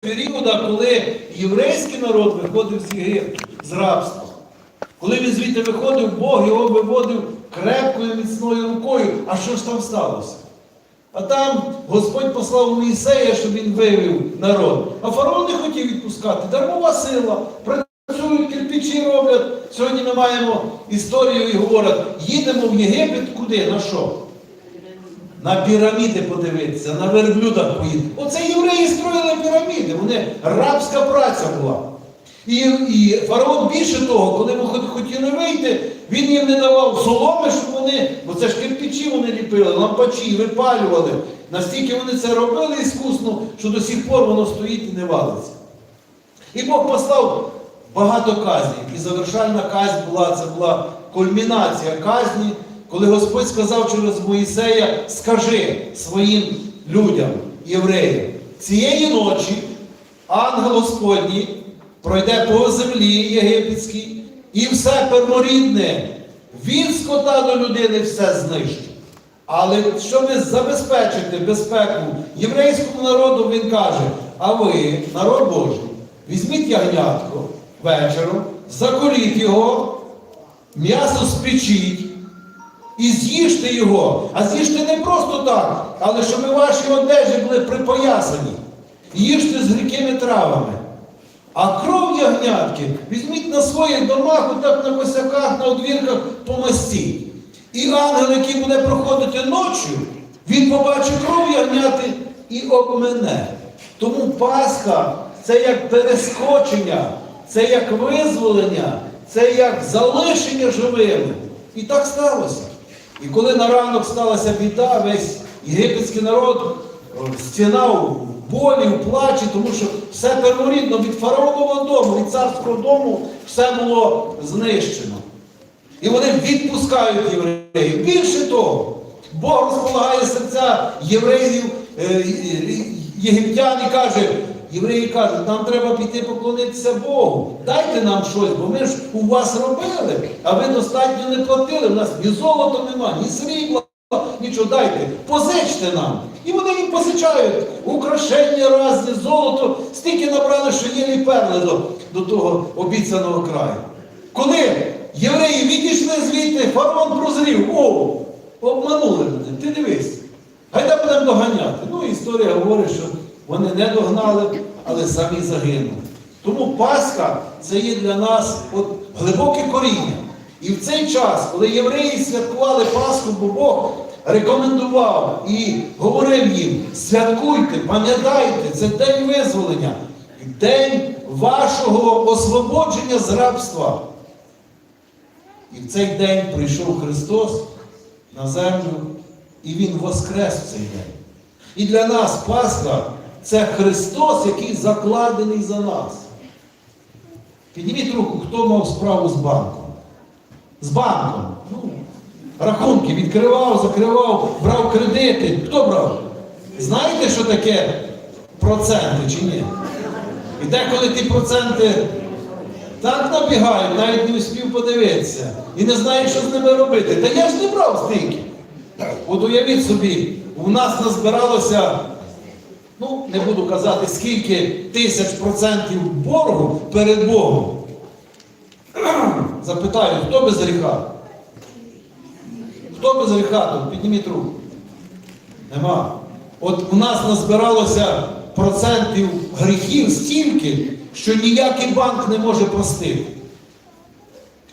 періоду, коли єврейський народ виходив з Єгипту, з рабства. Коли він звідти виходив, Бог його виводив крепкою міцною рукою. А що ж там сталося? А там Господь послав Моїсея, щоб він вивів народ. А фараон не хотів відпускати. Дармова сила. Працюють, кирпичі роблять. Сьогодні ми маємо історію і говорять, їдемо в Єгипет куди? На що? На піраміди подивитися, на верблюдах поїдемо. Оце євреї строїли піраміди. Вони рабська праця була. І, і фараон більше того, коли ми хотіли вийти, він їм не давав соломи, щоб вони, бо це ж кирпичі вони ліпили, лампачі, випалювали. Настільки вони це робили іскусно, що до сих пор воно стоїть і не валиться. І Бог послав багато казнів. І завершальна казнь була, це була кульмінація казні, коли Господь сказав через Моїсея, скажи своїм людям, євреям, цієї ночі ангел Господній пройде по землі єгипетській і все перворідне, від скота до людини все знищить. Але щоб забезпечити безпеку єврейському народу, він каже: а ви, народ Божий, візьміть ягнятко вечором, заколіть його, м'ясо спечіть і з'їжте його. А з'їжте не просто так, але щоб ваші одежі були припоясані. Їжте з грікими травами. А кров ягнятки візьміть на своїх домах, отак на косяках, на одвірках помастіть. І ангел, який буде проходити ночі, він побачить кров ягняти і обмене. Тому Пасха це як перескочення, це як визволення, це як залишення живими. І так сталося. І коли на ранок сталася біда, весь єгипетський народ стінав в болі, в плачі, тому що все перворідно від фараонового дому, від царського дому все було знищено. І вони відпускають євреїв. Більше того, Бог розполагає серця євреїв, е, е, єгиптян і каже, євреї кажуть, нам треба піти поклонитися Богу. Дайте нам щось, бо ми ж у вас робили, а ви достатньо не платили. У нас ні золота нема, ні срібла, нічого дайте, позичте нам. І вони їм позичають украшення разні, золото, стільки набрали, що єлі перли до, до того обіцяного краю. Коли євреї відійшли звідти, фараон прозрів, о, обманули мене, ти дивись. Гайда будемо доганяти. Ну, історія говорить, що вони не догнали, але самі загинули. Тому Пасха це є для нас от, глибоке коріння. І в цей час, коли євреї святкували Пасху, бо Бог рекомендував і говорив їм: святкуйте, пам'ятайте, це день визволення, день вашого освободження з рабства. І в цей день прийшов Христос на землю, і Він воскрес в цей день. І для нас Пасха це Христос, який закладений за нас. Підніміть руку, хто мав справу з банком. З банком. Ну, рахунки відкривав, закривав, брав кредити. Хто брав? Знаєте, що таке проценти чи ні? І деколи ті проценти так набігають, навіть не успів подивитися. І не знаєш, що з ними робити. Та я ж не брав стільки. От уявіть собі, у нас назбиралося, ну, не буду казати, скільки тисяч процентів боргу перед Богом. Запитаю, хто без гріха? Хто без гріха? Підніміть руку. Нема. От у нас назбиралося процентів гріхів стільки, що ніякий банк не може простити.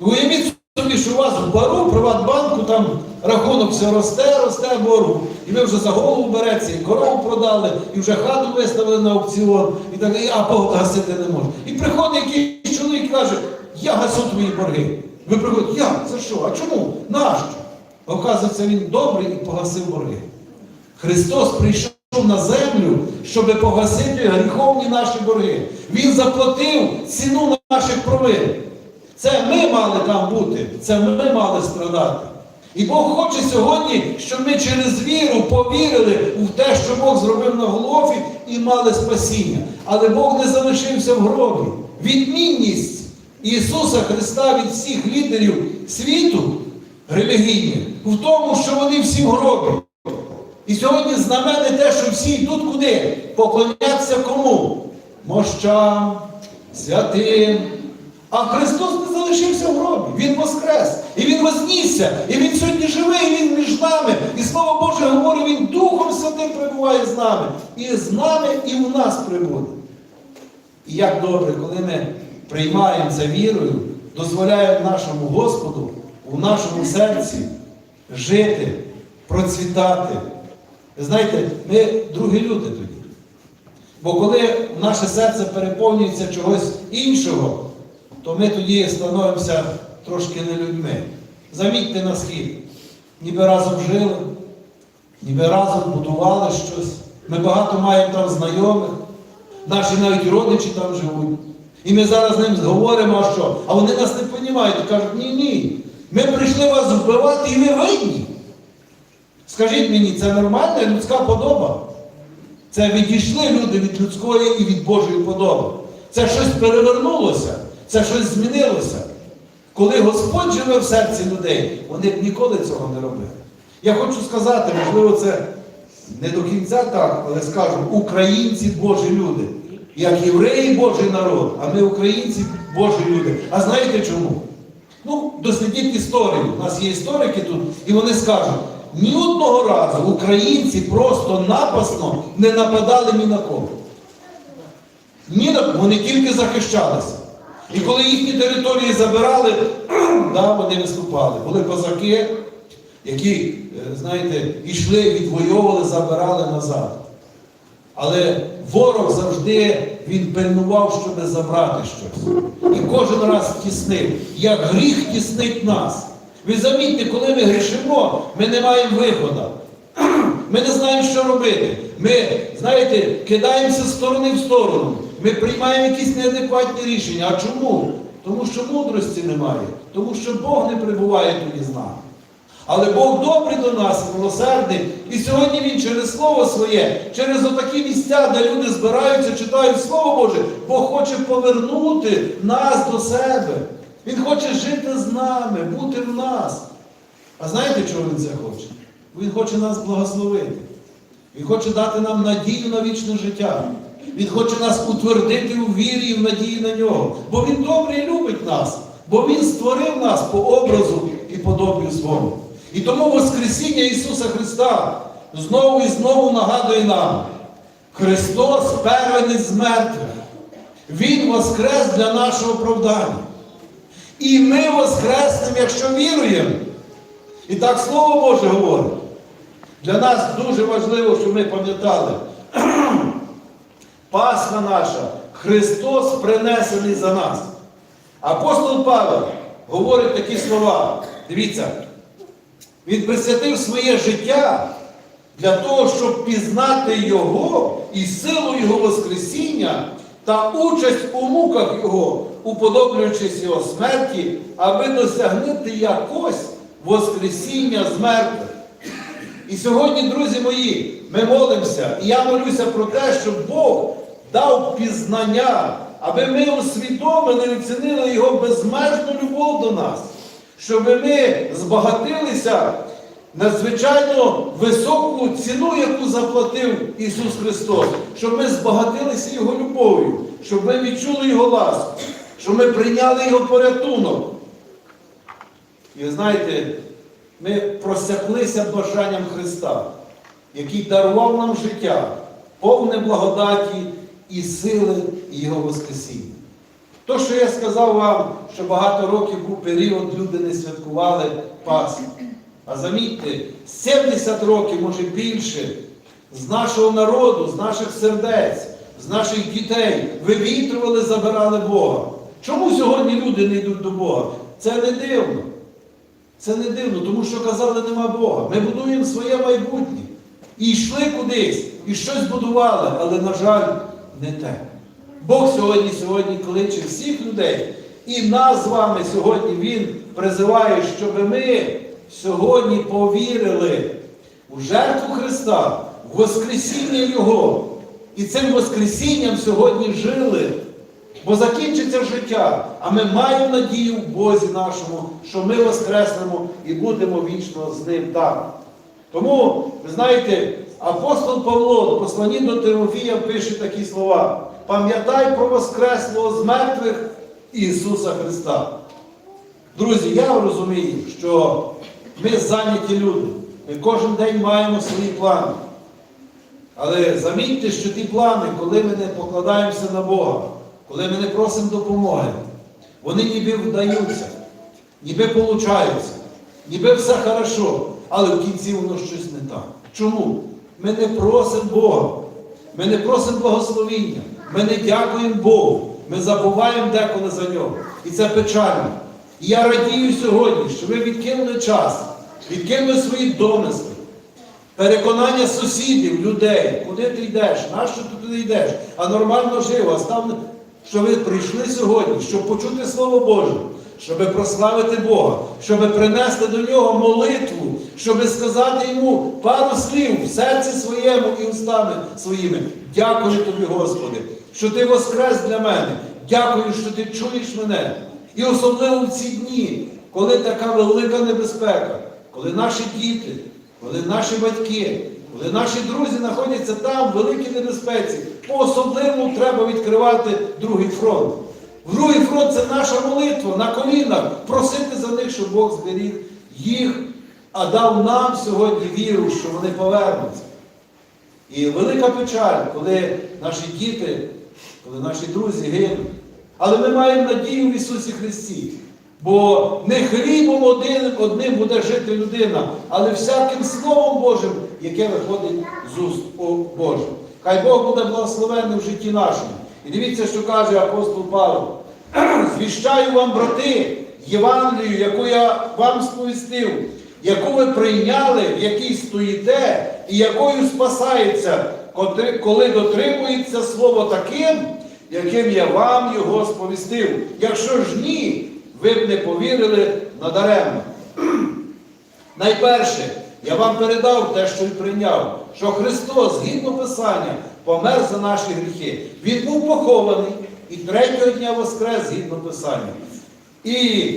Уявіть собі, що у вас в бару, в Приватбанку, там рахунок все росте, росте боргу. І ви вже за голову береться, і корову продали, і вже хату виставили на аукціон, і так, а погасити не можна. І приходить якийсь чоловік і каже, я гасу твої борги. Ви приходите, як? За що? А чому? Нащо? Оказується, він добрий і погасив борги. Христос прийшов на землю, щоб погасити гріховні наші борги. Він заплатив ціну наших провин. Це ми мали там бути, це ми мали страдати. І Бог хоче сьогодні, щоб ми через віру повірили в те, що Бог зробив на Голгофі і мали спасіння. Але Бог не залишився в гробі. Відмінність Ісуса Христа від всіх лідерів світу релігійних в тому, що вони всі в гробі. І сьогодні знамене те, що всі йдуть куди? Поклонятися кому? мощам, святим. А Христос не залишився в гробі. Він воскрес. І Він вознісся. І Він сьогодні живий, і Він між нами. І Слово Боже говорить, Він Духом Святим перебуває з нами. І з нами, і в нас прибуде. І як добре, коли ми приймаємо це вірою, дозволяємо нашому Господу у нашому серці жити, процвітати. Знаєте, ми другі люди тоді. Бо коли наше серце переповнюється чогось іншого, то ми тоді становимося трошки не людьми. Замітьте на схід. Ніби разом жили, ніби разом будували щось. Ми багато маємо там знайомих, наші навіть родичі там живуть. І ми зараз з ним говоримо, а що? А вони нас не розуміють, кажуть, ні, ні. Ми прийшли вас вбивати і ми винні. Скажіть мені, це нормальна людська подоба? Це відійшли люди від людської і від Божої подоби. Це щось перевернулося, це щось змінилося. Коли Господь живе в серці людей, вони б ніколи цього не робили. Я хочу сказати, можливо, це не до кінця так, але скажу, українці Божі люди. Як євреї Божий народ, а ми українці Божі люди. А знаєте чому? Ну, дослідіть історію. У нас є історики тут, і вони скажуть, ні одного разу українці просто напасно не нападали ні на кого. Ні на вони тільки захищалися. І коли їхні території забирали, да, вони виступали. Були козаки, які, е, знаєте, йшли, відвоювали, забирали назад. Але ворог завжди він пильнував, щоб забрати щось. І кожен раз тіснив, як гріх тіснить нас. Ви замітьте, коли ми грішимо, ми не маємо виходу. Ми не знаємо, що робити. Ми, знаєте, кидаємося з сторони в сторону. Ми приймаємо якісь неадекватні рішення. А чому? Тому що мудрості немає, тому що Бог не прибуває тоді з нами. Але Бог добрий до нас, милосердний. І сьогодні Він через Слово своє, через отакі місця, де люди збираються, читають Слово Боже, Бог хоче повернути нас до себе. Він хоче жити з нами, бути в нас. А знаєте, чого Він це хоче? Він хоче нас благословити. Він хоче дати нам надію на вічне життя. Він хоче нас утвердити у вірі і в надії на нього. Бо Він добрий і любить нас. Бо Він створив нас по образу і подобію свого. І тому Воскресіння Ісуса Христа знову і знову нагадує нам, Христос первенець з мертвих. Він воскрес для нашого оправдання. І ми воскреснемо, якщо віруємо. І так Слово Боже говорить. Для нас дуже важливо, щоб ми пам'ятали, Пасха наша, Христос принесений за нас. Апостол Павел говорить такі слова. Дивіться, він присвятив своє життя для того, щоб пізнати Його і силу Його Воскресіння та участь у муках Його, уподоблюючись Його смерті, аби досягнути якось Воскресіння з мертвих. І сьогодні, друзі мої, ми молимося, і я молюся про те, щоб Бог дав пізнання, аби ми усвідомили і оцінили Його безмежну любов до нас, щоб ми збагатилися надзвичайно високу ціну, яку заплатив Ісус Христос, щоб ми збагатилися Його любов'ю, щоб ми відчули Його ласку, щоб ми прийняли Його порятунок. І знаєте, ми просяклися бажанням Христа, який дарував нам життя, повне благодаті і сили Його Воскресіння. То, що я сказав вам, що багато років був період, люди не святкували Пасху. А замітьте, 70 років, може більше, з нашого народу, з наших сердець, з наших дітей вивітрювали, забирали Бога. Чому сьогодні люди не йдуть до Бога? Це не дивно. Це не дивно, тому що казали, нема Бога. Ми будуємо своє майбутнє. І йшли кудись, і щось будували, але, на жаль, не те. Бог сьогодні сьогодні кличе всіх людей. І нас з вами сьогодні Він призиває, щоб ми сьогодні повірили у жертву Христа, в Воскресіння Його. І цим Воскресінням сьогодні жили. Бо закінчиться життя, а ми маємо надію в Бозі нашому, що ми воскреснемо і будемо вічно з ним там. Тому, ви знаєте, апостол Павло в посланні до Тимофія пише такі слова. пам'ятай про Воскреслого з мертвих Ісуса Христа. Друзі, я розумію, що ми зайняті люди. Ми кожен день маємо свої плани. Але замітьте, що ті плани, коли ми не покладаємося на Бога, коли ми не просимо допомоги, вони ніби вдаються, ніби получаються, ніби все хорошо, але в кінці воно щось не так. Чому? Ми не просимо Бога, ми не просимо благословіння, ми не дякуємо Богу, ми забуваємо деколи за нього. І це печально. І я радію сьогодні, що ви відкинули час, відкинули свої домисли, переконання сусідів, людей, куди ти йдеш, нащо ти туди йдеш, а нормально жив, а став, що ви прийшли сьогодні, щоб почути Слово Боже, щоб прославити Бога, щоб принести до нього молитву, щоб сказати йому пару слів в серці своєму і устами своїми. Дякую тобі, Господи, що ти воскрес для мене. Дякую, що ти чуєш мене. І особливо в ці дні, коли така велика небезпека, коли наші діти, коли наші батьки, коли наші друзі знаходяться там, в великій небезпеці, по-особливому треба відкривати другий фронт. Другий фронт це наша молитва на колінах, просити за них, щоб Бог зберіг їх, а дав нам сьогодні віру, що вони повернуться. І велика печаль, коли наші діти, коли наші друзі гинуть. Але ми маємо надію в Ісусі Христі. Бо не хлібом один, одним буде жити людина, але всяким Словом Божим, яке виходить з уст Божих. Хай Бог буде благословенний в житті нашому. І дивіться, що каже апостол Павло. Звіщаю вам, брати, Євангелію, яку я вам сповістив, яку ви прийняли, в якій стоїте, і якою спасається, коли дотримується слово таким, яким я вам його сповістив. Якщо ж ні, ви б не повірили надаремно. Найперше, я вам передав те, що й прийняв, що Христос, згідно Писання, помер за наші гріхи. Він був похований і третього дня воскрес згідно Писання. І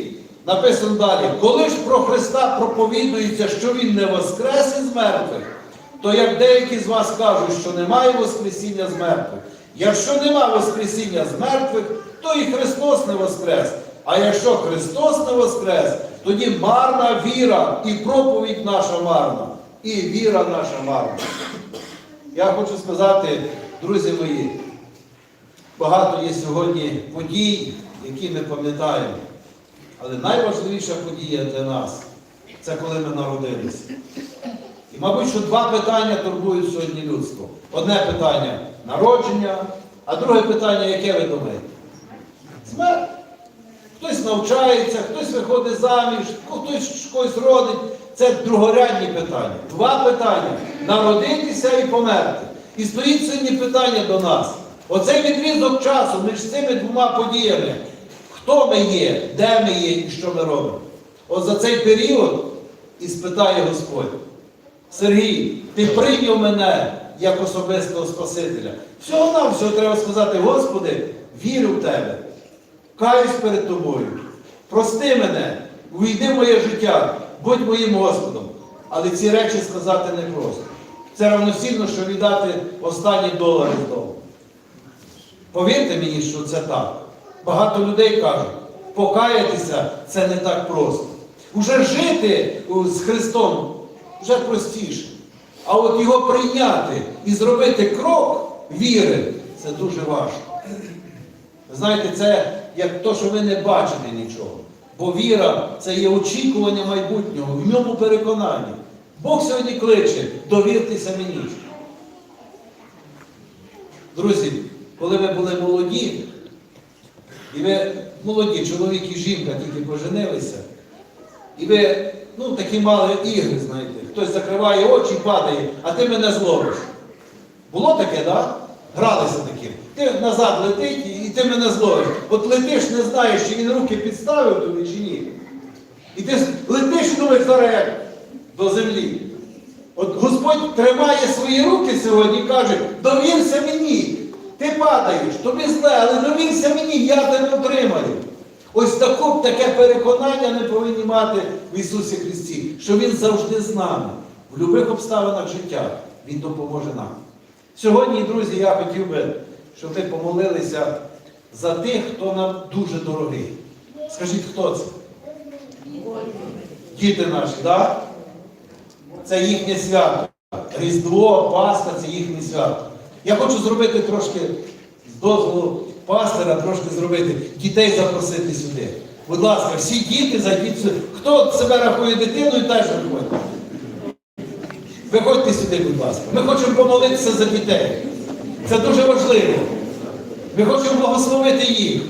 написано далі, коли ж про Христа проповідується, що Він не воскрес із мертвих, то як деякі з вас кажуть, що немає Воскресіння з мертвих. Якщо нема Воскресіння з мертвих, то і Христос не воскрес. А якщо Христос не воскрес, тоді марна віра і проповідь наша марна, і віра наша марна. Я хочу сказати, друзі мої, багато є сьогодні подій, які ми пам'ятаємо. Але найважливіша подія для нас це коли ми народилися. І, мабуть, що два питання турбують сьогодні людство. Одне питання народження, а друге питання, яке ви думаєте? Смерть. Хтось навчається, хтось виходить заміж, хтось когось родить. Це другорядні питання. Два питання народитися і померти. І стоїть сьогодні питання до нас. Оцей відрізок часу між цими двома подіями. Хто ми є, де ми є і що ми робимо? От за цей період і спитає Господь. Сергій, ти прийняв мене як особистого Спасителя. Всього нам всього треба сказати, Господи, вірю в Тебе, каюсь перед Тобою. Прости мене, увійди в моє життя, будь моїм Господом. Але ці речі сказати не просто. Це равносильно, що віддати останні долари з дому. Повірте мені, що це так. Багато людей кажуть, покаятися це не так просто. Уже жити з Христом вже простіше. А от його прийняти і зробити крок віри це дуже важко. Знаєте, це як то, що ви не бачите нічого. Бо віра це є очікування майбутнього, в ньому переконання. Бог сьогодні кличе, довіртеся мені. Друзі, коли ви були молоді, і ви молоді, чоловік і жінка тільки поженилися, і ви ну, такі мали ігри, знаєте, хтось закриває очі падає, а ти мене зловиш. Було таке, так? Да? Гралися таким. Ти назад летить і ти мене зловиш. От летиш, не знаєш, чи він руки підставив тобі, чи ні. І ти летиш думаєш зараз до землі. От Господь тримає свої руки сьогодні і каже, довірся мені. Ти падаєш, тобі зле, але довірся мені, я тебе отримаю. Ось таку, таке переконання ми повинні мати в Ісусі Христі, що Він завжди з нами. В будь-яких обставинах життя Він допоможе нам. Сьогодні, друзі, я хотів би, щоб ви помолилися за тих, хто нам дуже дорогий. Скажіть, хто це? Діти наші, так? Це їхнє свято. Різдво, Пасха це їхнє свято. Я хочу зробити трошки з дозволу пастора, трошки зробити, дітей запросити сюди. Будь ласка, всі діти зайдіть сюди. Хто себе рахує дитиною, теж виходьте. Виходьте сюди, будь ласка. Ми хочемо помолитися за дітей. Це дуже важливо. Ми хочемо благословити їх.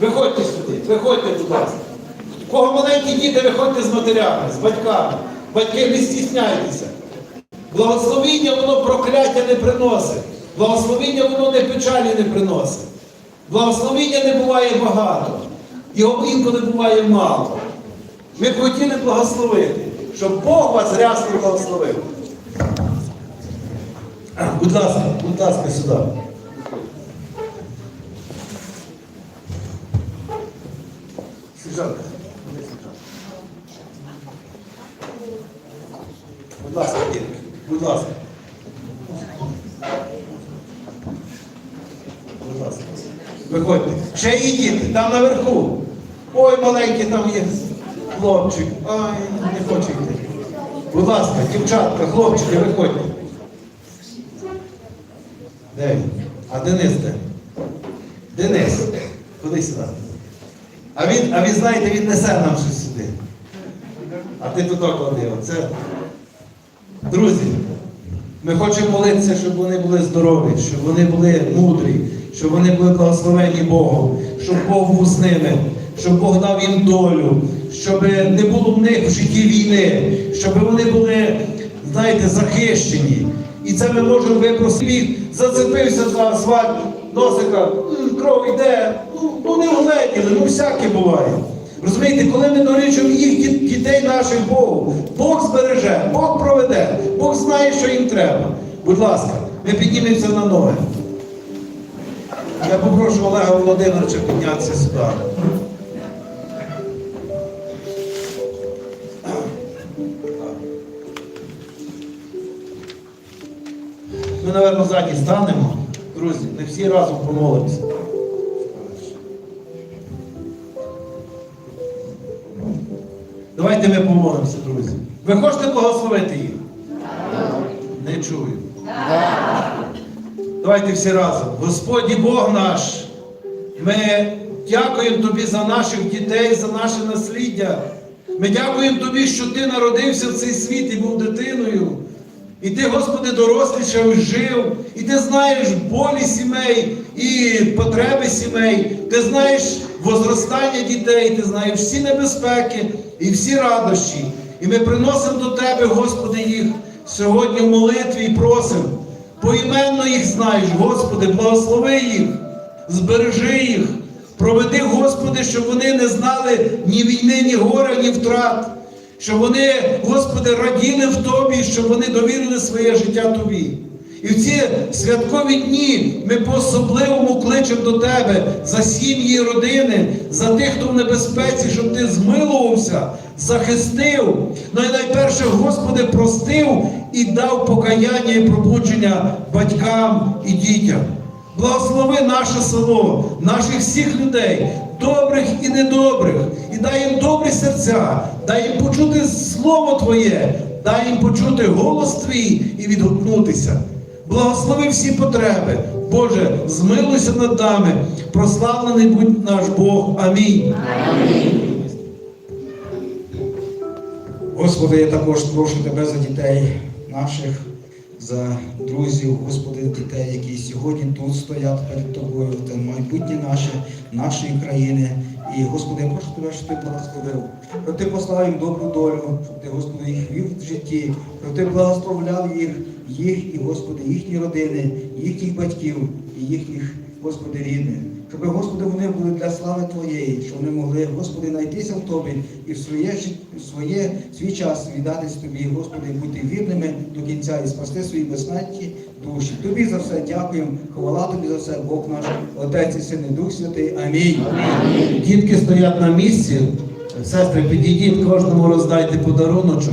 Виходьте сюди, виходьте, будь ласка. У кого маленькі діти, виходьте з матерями, з батьками. Батьки, не стісняйтеся. Благословіння воно прокляття не приносить. Благословіння воно не печалі не приносить. Благословіння не буває багато. Його інколи буває мало. Ми хотіли благословити, щоб Бог вас рясно благословив. Будь ласка, будь ласка, сюди. Сюди. Будь ласка, дітки, будь ласка. Будь ласка. Виходьте. Ще є діти, там наверху. Ой, маленький там є хлопчик. Ай, не хоче йти. Будь ласка, дівчатка, хлопчики, виходьте. Де? А Денис де? Денис, ходи сюди. А він, а він, знаєте, він несе нам щось сюди. А ти тут клади. Оце. Друзі, ми хочемо молитися, щоб вони були здорові, щоб вони були мудрі, щоб вони були благословені Богом, щоб Бог був з ними, щоб Бог дав їм долю, щоб не було в них в житті війни, щоб вони були, знаєте, захищені. І це ми можемо випросити. Зацепився за асфальт, носика, кров йде, ну, ну не вгледіли, ну всяке буває. Розумієте, коли ми дорічимо їх дітей наших Богу, Бог збереже, Бог проведе, Бог знає, що їм треба. Будь ласка, ми піднімемося на ноги. Я попрошу Олега Володимировича піднятися сюди. Ми, напевно, ззаді станемо. Друзі, не всі разом помолимося. Давайте ми помолимося, друзі. Ви хочете благословити їх? Не чую. Давайте всі разом. Господі Бог наш, ми дякуємо Тобі за наших дітей, за наше насліддя. Ми дякуємо Тобі, що Ти народився в цей світ і був дитиною. І ти, Господи, дорослішав жив, і ти знаєш болі сімей і потреби сімей, ти знаєш возростання дітей, ти знаєш всі небезпеки і всі радощі. І ми приносимо до Тебе, Господи, їх сьогодні в молитві і просимо. Поіменно їх знаєш, Господи, благослови їх, збережи їх, проведи, Господи, щоб вони не знали ні війни, ні горя, ні втрат. Щоб вони, Господи, раділи в Тобі, щоб вони довірили своє життя Тобі. І в ці святкові дні ми по-особливому кличемо до Тебе за сім'ї родини, за тих, хто в небезпеці, щоб Ти змилувався, захистив. Ну і найперше, Господи, простив і дав покаяння і пробудження батькам і дітям. Благослови наше село, наших всіх людей, добрих і недобрих, і дай їм добрі серця, дай їм почути Слово Твоє, дай їм почути голос Твій і відгукнутися. Благослови всі потреби. Боже, змилуйся над нами. Прославлений будь наш Бог. Амінь. Господи, я також прошу Тебе за дітей наших, за друзів, Господи, дітей, які сьогодні тут стоять перед Тобою, це майбутнє наше, нашої країни. І, Господи, я прошу Тебе, щоб Ти благословив, щоб Ти послав їм добру долю, щоб Ти, Господи, їх вів в житті, щоб Ти благословляв їх, їх і, Господи, їхні родини, їхніх батьків і їхніх, Господи, рідних. Щоб, Господи, вони були для слави Твоєї, щоб вони могли, Господи, знайтися в Тобі і в своє, в своє свій час віддатись Тобі, Господи, бути вірними до кінця і спасти свої безсмертні душі. Тобі за все дякуємо. Хвала Тобі за все, Бог наш, Отець і Син і Дух Святий. Амінь. Дітки стоять на місці. Сестри, підійдіть, кожному роздайте подаруночок.